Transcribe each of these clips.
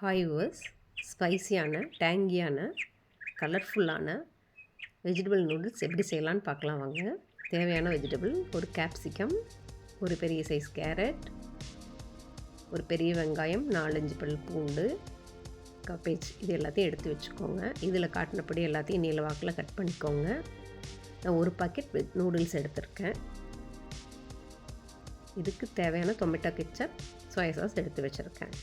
Hi verse ஸ்பைசியான டேங்கியான கலர்ஃபுல்லான vegetable noodles எப்படி செய்யலான்னு பார்க்கலாம் வாங்க. தேவையான வெஜிடபிள் ஒரு கேப்சிகம் ஒரு பெரிய சைஸ் கேரட் ஒரு பெரிய வெங்காயம் நாலஞ்சு பல் பூண்டு கப்பேஜ் இது எல்லாத்தையும் எடுத்து வச்சுக்கோங்க. இதில் காட்டினபடி எல்லாத்தையும் நீல வாக்கில் கட் பண்ணிக்கோங்க. நான் ஒரு பாக்கெட் வெஜ் நூடுல்ஸ் எடுத்திருக்கேன். இதுக்கு தேவையான டொமேட்டோ கெச்சப் சோயா சாஸ் எடுத்து வச்சுருக்கேன்.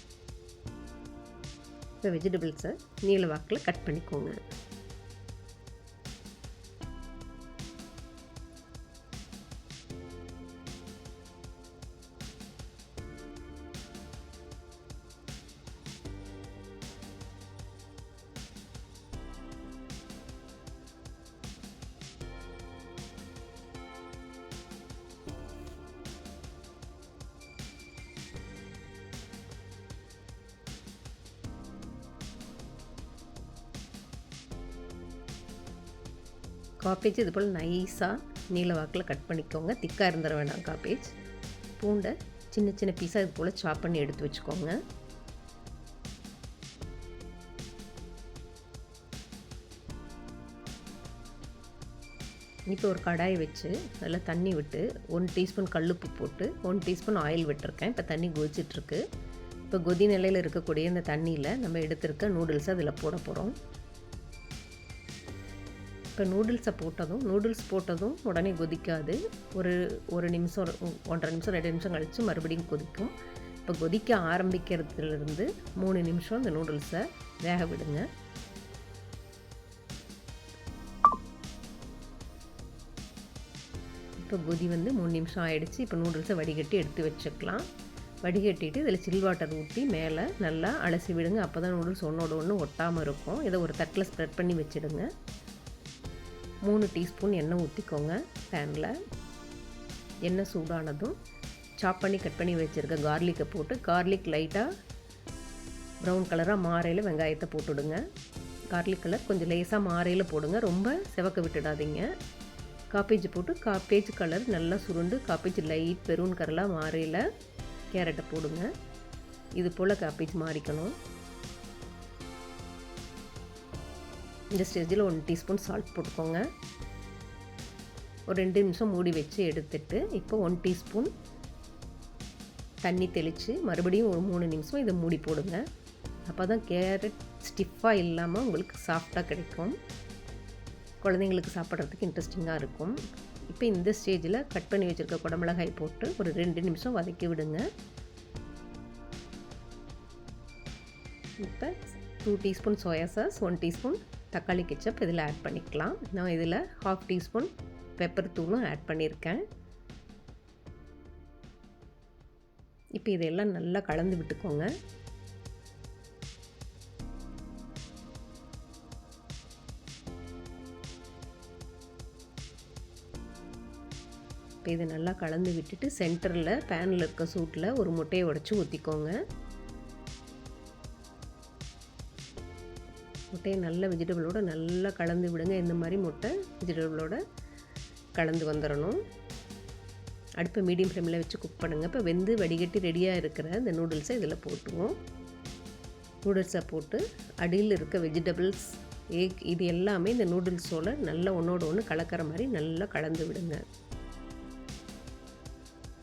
இப்போ வெஜிடபிள்ஸை நீள வாக்கில் கட் பண்ணிக்கோங்க. காப்பேஜ் இது போல் நைஸாக நீல வாக்கில் கட் பண்ணிக்கோங்க. திக்காக இருந்துட வேண்டாம் காப்பேஜ். பூண்டை சின்ன சின்ன பீஸாக இது போல் சாப் பண்ணி எடுத்து வச்சுக்கோங்க. இப்போ ஒரு கடாயை வச்சு அதில் தண்ணி விட்டு ஒன் டீஸ்பூன் கல்லுப்பு போட்டு ஒன் டீஸ்பூன் ஆயில் விட்டுருக்கேன். இப்போ தண்ணி கொதிச்சிட்ருக்கு. இப்போ கொதி நிலையில் இருக்கக்கூடிய இந்த தண்ணியில் நம்ம எடுத்திருக்க நூடுல்ஸை அதில் போட போகிறோம் இப்போ நூடுல்ஸை போட்டதும் நூடுல்ஸ் போட்டதும் உடனே கொதிக்காது. ஒரு ஒரு நிமிஷம் ஒன்றரை நிமிஷம் ரெண்டு நிமிஷம் கழித்து மறுபடியும் கொதிக்கும். இப்போ கொதிக்க ஆரம்பிக்கிறதுலேருந்து மூணு நிமிஷம் இந்த நூடுல்ஸை வேக விடுங்க. இப்போ கொதி வந்து மூணு நிமிஷம் ஆகிடுச்சு இப்போ நூடுல்ஸை வடிகட்டி எடுத்து வச்சுக்கலாம். வடிகட்டிட்டு இதில் சில் வாட்டர் ஊற்றி மேலே நல்லா அலசி விடுங்க. அப்போ தான் நூடுல்ஸ் ஒன்றோட ஒன்று ஒட்டாமல் இருக்கும். இதை ஒரு தட்டில் ஸ்ப்ரெட் பண்ணி வச்சுடுங்க. மூணு டீஸ்பூன் எண்ணெய் ஊற்றிக்கோங்க பேனில் எண்ணெய் சூடானதும் சாப் பண்ணி கட் பண்ணி வச்சுருக்க கார்லிக்கை போட்டு கார்லிக் லைட்டாக ப்ரௌன் கலராக மாறையில் வெங்காயத்தை போட்டுவிடுங்க கார்லிக் கலர் கொஞ்சம் லேசாக மாறையில் போடுங்க. ரொம்ப செவக்க விட்டுடாதீங்க. காப்பேஜ் போட்டு காப்பேஜ் கலர் நல்லா சுருண்டு காப்பேஜ் லைட் பெரூன் கலராக மாறையில் கேரட்டை போடுங்க. இது போல் காப்பேஜ் மாறிக்கணும். இந்த ஸ்டேஜில் ஒன் டீஸ்பூன் சால்ட் போட்டுக்கோங்க. ஒரு ரெண்டு நிமிஷம் மூடி வச்சு எடுத்துட்டு இப்போ ஒன் டீஸ்பூன் தண்ணி தெளித்து மறுபடியும் ஒரு மூணு நிமிஷம் இதை மூடி போடுங்க. அப்போ தான் கேரட் ஸ்டிஃபாக இல்லாமல் உங்களுக்கு சாஃப்டாக கிடைக்கும். குழந்தைங்களுக்கு சாப்பிட்றதுக்கு இன்ட்ரெஸ்டிங்காக இருக்கும். இப்போ இந்த ஸ்டேஜில் கட் பண்ணி வச்சுருக்க குடமிளகாய் போட்டு ஒரு ரெண்டு நிமிஷம் வதக்கி விடுங்க. இப்போ two teaspoon soya sauce one teaspoon தக்காளி கெச்சப் இதில் ஆட் பண்ணிக்கலாம். நான் இதில் ஹாஃப் டீஸ்பூன் பெப்பர் தூளும் ஆட் பண்ணியிருக்கேன். இப்போ இதையெல்லாம் நல்லா கலந்து விட்டுக்கோங்க. இப்போ இதை நல்லா கலந்து விட்டுட்டு சென்டரில் பேனில் இருக்க சூட்டில் ஒரு முட்டையை உடச்சி ஊற்றிக்கோங்க முட்டையை நல்ல வெஜிடபிளோடு நல்லா கலந்து விடுங்க. இந்த மாதிரி முட்டை வெஜிடபிளோட கலந்து வந்துடணும் அடுப்பை மீடியம் ஃப்ளேமில் வச்சு குக் பண்ணுங்கள் இப்போ வெந்து வடிகட்டி ரெடியாக இருக்கிற இந்த நூடுல்ஸை இதில் போட்டுவோம் நூடுல்ஸை போட்டு அடியில் இருக்க வெஜிடபிள்ஸ் ஏக் இது எல்லாமே இந்த நூடுல்ஸோடு நல்லா ஒன்றோட ஒன்று கலக்கிற மாதிரி நல்லா கலந்து விடுங்க.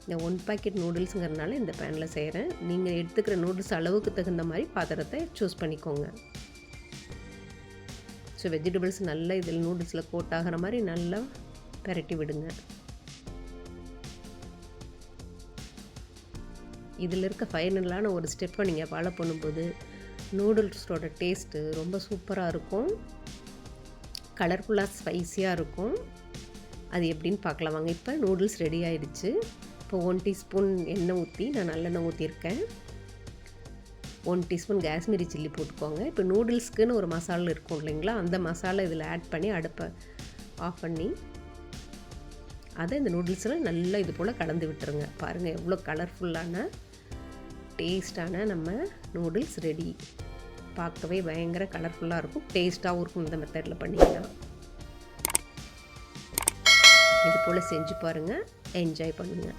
இந்த ஒன் பாக்கெட் நூடுல்ஸுங்கிறனால இந்த பேனில் செய்கிறேன் நீங்கள் எடுத்துக்கிற நூடுல்ஸ் அளவுக்கு தகுந்த மாதிரி பாத்திரத்தை சூஸ் பண்ணிக்கோங்க. ஸோ வெஜிடபிள்ஸ் நல்லா இதில் நூடுல்ஸில் கோட் ஆகிற மாதிரி நல்லா பெரட்டி விடுங்க. இதில் இருக்க ஃபைனலான ஒரு ஸ்டெப்பை நீங்கள் ஃபாலோ பண்ணும்போது நூடுல்ஸோட டேஸ்ட்டு ரொம்ப சூப்பராக இருக்கும். கலர்ஃபுல்லாக ஸ்பைஸியாக இருக்கும். அது எப்படின்னு பார்க்கலாம். வாங்க இப்போ நூடுல்ஸ் ரெடி ஆகிடுச்சு இப்போ ஒன் டீஸ்பூன் எண்ணெய் ஊற்றி நான் நல்லெண்ணெய் ஊற்றிருக்கேன் ஒன் டீஸ்பூன் காஷ்மீரி சில்லி போட்டுக்கோங்க. இப்போ நூடுல்ஸ்க்குன்னு ஒரு மசாலா இருக்கும் இல்லைங்களா? அந்த மசாலா இதில் ஆட் பண்ணி அடுப்பை ஆஃப் பண்ணி அதை இந்த நூடுல்ஸில் நல்லா இது போல் கலந்து விட்டுருங்க. பாருங்கள் எவ்வளோ கலர்ஃபுல்லான டேஸ்டான நம்ம நூடுல்ஸ் ரெடி பார்க்கவே பயங்கர கலர்ஃபுல்லாக இருக்கும். டேஸ்ட்டாகவும் இருக்கும் இந்த மெத்தடில் பண்ணிங்கன்னா. இது போல் செஞ்சு பாருங்கள் என்ஜாய் பண்ணுங்கள்